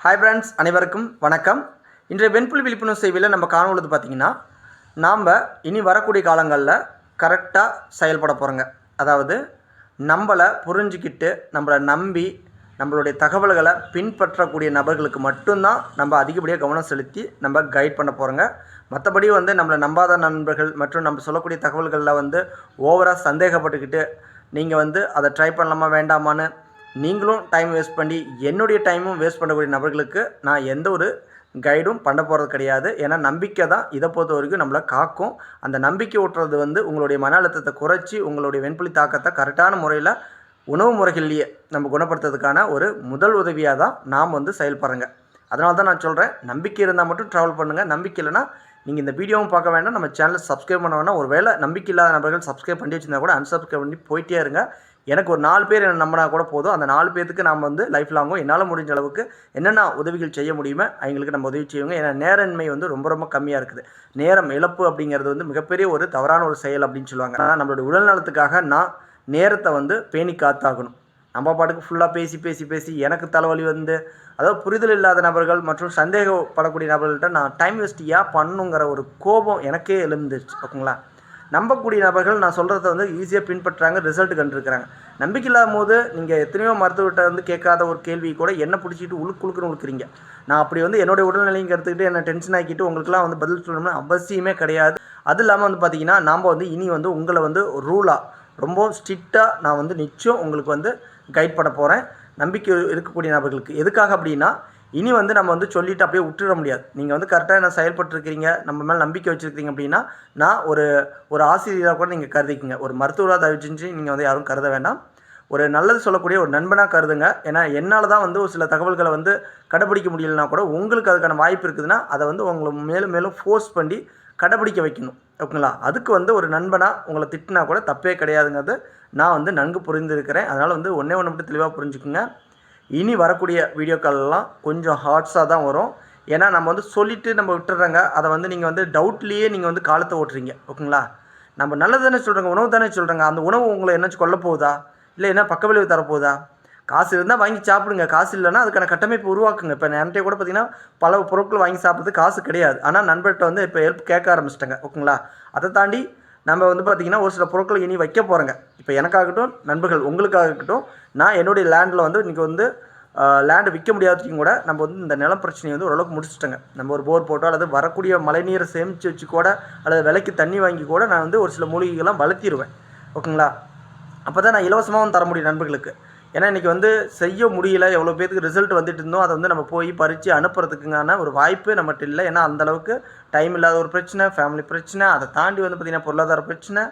Hi friends அனைவருக்கும் வணக்கம். இன்றைய வெண்புல் விழிப்புணர்வு சேவையில் நம்ம காணொழுது பார்த்திங்கன்னா நாம் இனி வரக்கூடிய காலங்களில் கரெக்டாக செயல்பட போகிறோங்க அதாவது நம்மளை புரிஞ்சுக்கிட்டு நம்மளை நம்பி நம்மளுடைய தகவல்களை பின்பற்றக்கூடிய நபர்களுக்கு மட்டும்தான் நம்ம அதிகப்படியாக கவனம் செலுத்தி நம்ம கைட் பண்ண போகிறோங்க மற்றபடி வந்து நம்மளை நம்பாத நண்பர்கள் மற்றும் நம்ம சொல்லக்கூடிய தகவல்களில் வந்து ஓவராக சந்தேகப்பட்டுக்கிட்டு நீங்கள் வந்து அதை ட்ரை பண்ணலாமா வேண்டாமான்னு நீங்களும் டைம் வேஸ்ட் பண்ணி என்னுடைய டைமும் வேஸ்ட் பண்ணக்கூடிய நபர்களுக்கு நான் எந்த ஒரு கைடும் பண்ண போகிறது கிடையாது. ஏன்னா நம்பிக்கை தான் இதை பொறுத்த வரைக்கும் நம்மளை காக்கும். அந்த நம்பிக்கை ஊட்டுறது வந்து உங்களுடைய மன அழுத்தத்தை குறைச்சி உங்களுடைய வெண்புலி தாக்கத்தை கரெக்டான முறையில் உணவு முறைகள்லேயே நம்ம குணப்படுத்துறதுக்கான ஒரு முதல் உதவியாக தான் நாம் வந்து செயல்படுறங்க. அதனால தான் நான் சொல்கிறேன் நம்பிக்கை இருந்தால் மட்டும் ட்ராவல் பண்ணுங்கள் நம்பிக்கை இல்லைன்னா நீங்கள் இந்த வீடியோவும் பார்க்க வேண்டாம். நம்ம சேனலை சப்ஸ்கிரைப் பண்ண வேணாம். ஒரு வேளை நம்பிக்கை இல்லாத நபர்கள் சப்ஸ்கிரைப் பண்ணி வச்சிருந்தா கூட அன்சப்ஸ்கிரைப் பண்ணி போயிட்டே இருங்க. எனக்கு ஒரு நாலு பேர் என்ன நம்பினா கூட போதும். அந்த நாலு பேர்த்துக்கு நாம் வந்து லைஃப் லாங்கும் என்னால் முடிஞ்ச அளவுக்கு என்னென்ன உதவிகள் செய்ய முடியுமோ அவங்களுக்கு நம்ம உதவி செய்வோங்க. ஏன்னா நேரன்மை வந்து ரொம்ப ரொம்ப கம்மியாக இருக்குது. நேரம் இழப்பு அப்படிங்கிறது வந்து மிகப்பெரிய ஒரு தவறான ஒரு செயல் அப்படின்னு சொல்லுவாங்க. ஆனால் நம்மளுடைய உடல் நலத்துக்காக நான் நேரத்தை வந்து பேணி காத்தாகணும். நம்ம பாட்டுக்கு ஃபுல்லாக பேசி பேசி பேசி எனக்கு தலைவலி வந்து அதாவது புரிதல் இல்லாத நபர்கள் மற்றும் சந்தேகப்படக்கூடிய நபர்கள்ட்ட நான் டைம் வேஸ்ட் ஏன் பண்ணுங்கிற ஒரு கோபம் எனக்கே எழுந்துச்சு ஓகேங்களா நம்பக்கூடிய நபர்கள் நான் சொல்கிறத வந்து ஈஸியாக பின்பற்றுறாங்க ரிசல்ட் கண்டுருக்குறாங்க. நம்பிக்கை இல்லாத போது நீங்கள் எத்தனையோ மருத்துவர்கிட்ட வந்து கேட்காத ஒரு கேள்வி கூட என்ன பிடிச்சிட்டு உழுக்கு உழுக்குன்னு உழுக்குறீங்க. நான் அப்படி வந்து என்னுடைய உடல்நிலையும் எடுத்துக்கிட்டு என்ன டென்ஷன் ஆக்கிட்டு உங்களுக்குலாம் வந்து பதில் சொல்லணும்னு அவசியமே கிடையாது. அது இல்லாமல் வந்து பார்த்தீங்கன்னா நாம் வந்து இனி வந்து உங்களை வந்து ரூலாக ரொம்ப ஸ்ட்ரிக்டாக நான் வந்து நிச்சயம் உங்களுக்கு வந்து கைட் பண்ண போகிறேன் நம்பிக்கை இருக்கக்கூடிய நபர்களுக்கு. எதுக்காக அப்படின்னா இனி வந்து நம்ம வந்து சொல்லிட்டு அப்படியே விட்டுற முடியாது. நீங்கள் வந்து கரெக்டாக என்ன செயல்பட்டுருக்கிறீங்க நம்ம மேலே நம்பிக்கை வச்சுருக்கீங்க அப்படின்னா நான் ஒரு ஒரு ஆசிரியராக கூட நீங்கள் கருதிக்குங்க. ஒரு மருத்துவராக தயவு செஞ்சு நீங்கள் வந்து யாரும் கருத வேண்டாம். ஒரு நல்லது சொல்லக்கூடிய ஒரு நண்பனாக கருதுங்க. ஏன்னா என்னால் தான் வந்து ஒரு சில தகவல்களை வந்து கடைப்பிடிக்க முடியலனா கூட உங்களுக்கு அதுக்கான வாய்ப்பு இருக்குதுன்னா அதை வந்து உங்களை மேலும் மேலும் ஃபோர்ஸ் பண்ணி கடைப்பிடிக்க வைக்கணும். ஓகேங்களா அதுக்கு வந்து ஒரு நண்பனாக உங்களை திட்டினா கூட தப்பே கிடையாதுங்கிறது நான் வந்து நன்கு புரிந்திருக்கிறேன். அதனால் வந்து ஒன்றே ஒன்று மட்டும் தெளிவாக புரிஞ்சுக்குங்க. இனி வரக்கூடிய வீடியோக்கள்லாம் கொஞ்சம் ஹார்ட்ஸாக தான் வரும். ஏன்னா நம்ம வந்து சொல்லிவிட்டு நம்ம விட்டுறாங்க. அதை வந்து நீங்கள் வந்து டவுட்லேயே நீங்கள் வந்து காலத்தை ஓட்டுறீங்க. ஓகேங்களா? நம்ம நல்லது தானே சொல்கிறாங்க உணவு தானே சொல்கிறாங்க அந்த உணவு உங்களை என்னாச்சும் கொல்ல போகுதா? இல்லை என்ன பக்க விளைவு தரப்போகுதா காசு இருந்தால் வாங்கி சாப்பிடுங்க. காசு இல்லைன்னா அதுக்கான கட்டமைப்பு உருவாக்குங்க. இப்போ என்கிட்ட கூட பார்த்தீங்கன்னா பல பொருட்கள் வாங்கி சாப்பிட்றது காசு கிடையாது. ஆனால் நண்பர்கிட்ட வந்து இப்போ ஹெல்ப் கேட்க ஆரம்பிச்சிட்டாங்க. ஓகேங்களா? அதை தாண்டி நம்ம வந்து பார்த்திங்கன்னா ஒரு சில பொருட்கள் இனி வைக்க போகிறோங்க இப்போ எனக்காகட்டும் நண்பர்கள் உங்களுக்காகட்டும் நான் என்னுடைய லேண்டில் வந்து இன்றைக்கி வந்து லேண்டு விற்க முடியாததையும் கூட நம்ம வந்து இந்த நிலம் பிரச்சனையை வந்து ஓரளவுக்கு முடிச்சிட்டோங்க. நம்ம ஒரு போர் போட்டோ அல்லது வரக்கூடிய மழைநீரை சேமித்து வச்சு கூட அல்லது விலைக்கு தண்ணி வாங்கி கூட நான் வந்து ஒரு சில மூலிகைகள்லாம் வளர்த்திடுவேன் ஓகேங்களா? அப்போ தான் நான் இலவசமாகவும் தர முடியும் நண்பர்களுக்கு. ஏன்னா இன்றைக்கி வந்து செய்ய முடியல எவ்வளோ பேருக்கு ரிசல்ட் வந்துட்டு இருந்தோம் அதை வந்து நம்ம போய் பறித்து அனுப்புறதுக்குங்கான ஒரு வாய்ப்பு நம்மகிட்ட இல்லை. ஏன்னா அந்தளவுக்கு டைம் இல்லாத ஒரு பிரச்சனை ஃபேமிலி பிரச்சனை அதை தாண்டி வந்து பார்த்திங்கன்னா பொருளாதார பிரச்சனை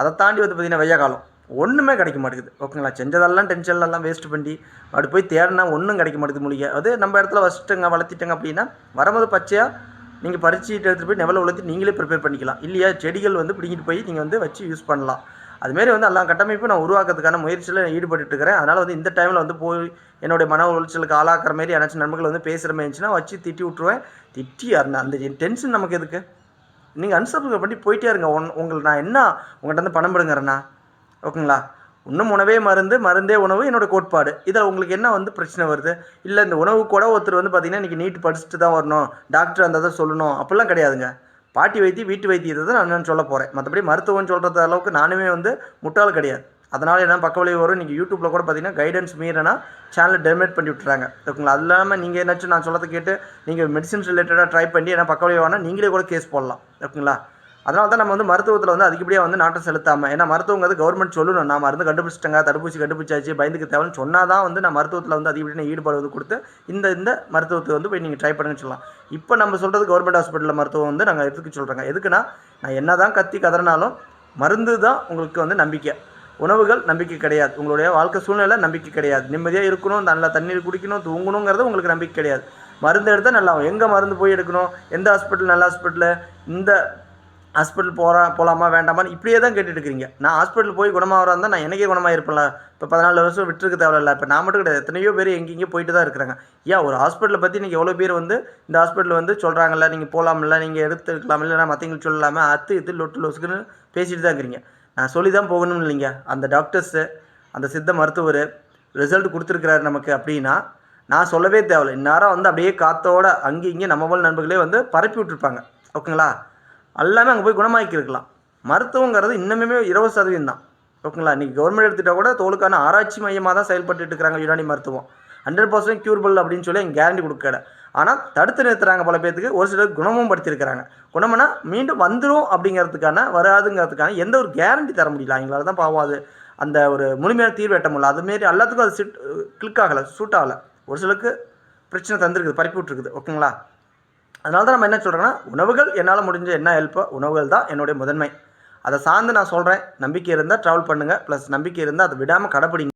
அதை தாண்டி வந்து பார்த்திங்கன்னா வெய்ய காலம். ஒன்றுமே கிடைக்க மாட்டேங்குது. ஓகேங்களா? செஞ்சதெல்லாம் டென்ஷன்லாம் வேஸ்ட் பண்ணி அப்படி போய் தேடினா ஒன்றும் கிடைக்க மாட்டேங்குது மூலிகை. அது நம்ம இடத்துல வச்சுட்டுங்க வளர்த்திட்டங்க அப்படின்னா வரும்போது பச்சையாக நீங்கள் பறிச்சுட்டு எடுத்துகிட்டு போய் நெவலை உளுத்தி நீங்களே ப்ரிப்பேர் பண்ணிக்கலாம். இல்லையா? செடிகள் வந்து பிடிங்கிட்டு போய் நீங்கள் வந்து வச்சு யூஸ் பண்ணலாம். அதுமாரி வந்து எல்லா கட்டமைப்பும் நான் உருவாக்கிறதுக்கான முயற்சியில் ஈடுபட்டு இருக்கிறேன் அதனால் வந்து இந்த டைமில் வந்து போய் என்னுடைய மன உளைச்சலுக்கு ஆளாக்குற மாரி யாராச்சும் நண்பர்கள் வந்து பேசுகிற மாதிரி இருந்துச்சுன்னா வச்சு திட்டி விட்ருவேன் திட்டி அந்த அந்த டென்ஷன் நமக்கு எதுக்கு? நீங்கள் அன்சப்ஸ்கிரைப் பண்ணி போயிட்டே இருங்க. ஒன் உங்களுக்கு நான் என்ன உங்கள்கிட்ட வந்து பணம் படுங்கிறேண்ணா ஓகேங்களா? இன்னும் உணவே மருந்து மருந்தே உணவு என்னோட கோட்பாடு. இதில் உங்களுக்கு என்ன வந்து பிரச்சனை வருது? இல்லை இந்த உணவு கூட ஒருத்தர் வந்து பார்த்தீங்கன்னா இன்றைக்கி நீட் படிச்சுட்டு தான் வரணும். டாக்டர் அந்த தான் சொல்லணும். அப்படிலாம் கிடையாதுங்க. பாட்டி வைத்தியம் வீட்டு வைத்தியத்தை தான் நான் சொல்ல போகிறேன் மற்றபடி மருத்துவம் சொல்கிறது அளவுக்கு நானுமே வந்து முட்டாள் கிடையாது. அதனால் என்ன பக்க விளைவு வரும்? நீங்கள் யூடியூப்பில் கூட பார்த்தீங்கன்னா கைடன்ஸ் மீறனா சேனலை டெமேட் பண்ணி விட்டுறாங்க. ஓகேங்களா அது இல்லாமல் நீங்கள் என்னாச்சும் நான் சொல்லத்தை கேட்டு நீங்கள் மெடிசின்ஸ் ரிலேட்டடாக ட்ரை பண்ணி ஏன்னா பக்க விளைவு வேணால் நீங்களே கூட கேஸ் போடலாம். ஓகேங்களா அதனால தான் நம்ம வந்து மருத்துவத்தில் வந்து அதிகப்படியாக வந்து நாட்டம் செலுத்தாமல் ஏன்னா மருத்துவங்கிறது கவர்மெண்ட் சொல்லணும் நான் மருந்து கண்டுபிடிச்சிட்டேங்க தடுப்பூசி கண்டுபிடிச்சாச்சு பயந்துக்கு தேவைன்னு சொன்னால் தான் வந்து நான் மருத்துவத்தில் வந்து அதிகப்படியான ஈடுபாடு வந்து கொடுத்து இந்த இந்த மருத்துவத்தை வந்து போய் நீங்கள் ட்ரை பண்ணுங்கன்னு சொல்லலாம். இப்போ நம்ம சொல்கிறது கவர்மெண்ட் ஹாஸ்பிட்டலில் மருத்துவம் வந்து நாங்கள் எதுக்கு சொல்கிறோங்க எதுக்குன்னா நான் என்ன தான் கத்தி கதறினாலும் மருந்து தான் உங்களுக்கு வந்து நம்பிக்கை. உணவுகள் நம்பிக்கை கிடையாது. உங்களுடைய வாழ்க்கை சூழ்நிலை நம்பிக்கை கிடையாது. நிம்மதியாக இருக்கணும் நல்லா தண்ணீர் குடிக்கணும் தூங்கணுங்கிறது உங்களுக்கு நம்பிக்கை கிடையாது. மருந்து எடுத்தால் நல்லா எங்கே மருந்து போய் எடுக்கணும்? எந்த ஹாஸ்பிட்டல் நல்ல ஹாஸ்பிட்டலில் இந்த ஹாஸ்பிட்டல் போகிறா போகலாமா வேண்டாமான்னு இப்படியே தான் கேட்டுட்டு இருக்கிறீங்க நான் ஹாஸ்பிட்டல் போய் குணமாகறா இருந்தால் நான் எனக்கே குணமாக இருப்பேன்ல இப்போ பதினாலு வருஷம் விட்டுருக்க தேவையில்ல. இப்போ நான் மட்டும் கிடையாது. எத்தனையோ பேர் எங்கெங்கே போயிட்டு தான் இருக்கிறாங்க. ஏன் ஒரு ஹாஸ்பிட்டலை பற்றி நீங்கள் எவ்வளோ பேர் வந்து இந்த ஹாஸ்பிட்டல் வந்து சொல்கிறாங்கல்ல நீங்கள் போகலாம்ல நீங்கள் எடுத்துக்கலாம் இல்லைனா மற்றவங்களுக்கு சொல்லலாமல் அத்து இது லொட்டு லொசுக்குன்னு பேசிட்டு தான் இருக்கிறீங்க. நான் சொல்லி தான் போகணும் இல்லைங்க. அந்த டாக்டர்ஸு அந்த சித்த மருத்துவர் ரிசல்ட் கொடுத்துருக்குறாரு நமக்கு அப்படின்னா நான் சொல்லவே தேவையில்லை. இந்நேரம் வந்து அப்படியே காத்தோட அங்கேயும் இங்கேயும் நம்ம போல் நண்பர்களே வந்து பரப்பி விட்டுருப்பாங்க. ஓகேங்களா? எல்லாமே அங்கே போய் குணமாக்கி இருக்கலாம் மருத்துவங்கிறது இன்னுமே இருபது சதவீதம் தான். ஓகேங்களா? இன்றைக்கி கவர்மெண்ட் எடுத்துகிட்டா கூட தோலுக்கான ஆராய்ச்சி மையமாக தான் செயல்பட்டு இருக்கிறாங்க யுனானி மருத்துவம். ஹண்ட்ரட் பர்சன்ட் க்யூரபிள் அப்படின்னு சொல்லி எங்கள் கேரண்டி கொடுக்கல ஆனால் தடுத்து நிறுத்துறாங்க பல பேர்த்துக்கு ஒரு சிலர் குணமும் படுத்திருக்கிறாங்க. குணம்னா மீண்டும் வந்துடும் அப்படிங்கிறதுக்கான வராதுங்கிறதுக்கான எந்த ஒரு கேரண்டி தர முடியல. அவங்களால தான் பாவம் அது. அந்த ஒரு முழுமையான தீர்வு எட்ட முடியல. அதுமாரி எல்லாத்துக்கும் அது சிட் கிளிக் ஆகலை சூட் ஆகலை. ஒரு சிலருக்கு பிரச்சனை தந்திருக்குது பறிப்பு விட்ருக்குது ஓகேங்களா? அதனால தான் நம்ம என்ன சொல்கிறோன்னா உணவுகள் என்னால் முடிஞ்ச என்ன ஹெல்ப்போ உணவுகள் தான் என்னுடைய முதன்மை. அதை சார்ந்து நான் சொல்கிறேன் நம்பிக்கை இருந்தால் ட்ராவல் பண்ணுங்கள் ப்ளஸ் நம்பிக்கை இருந்தால் அதை விடாமல் கடைப்பிடிங்க.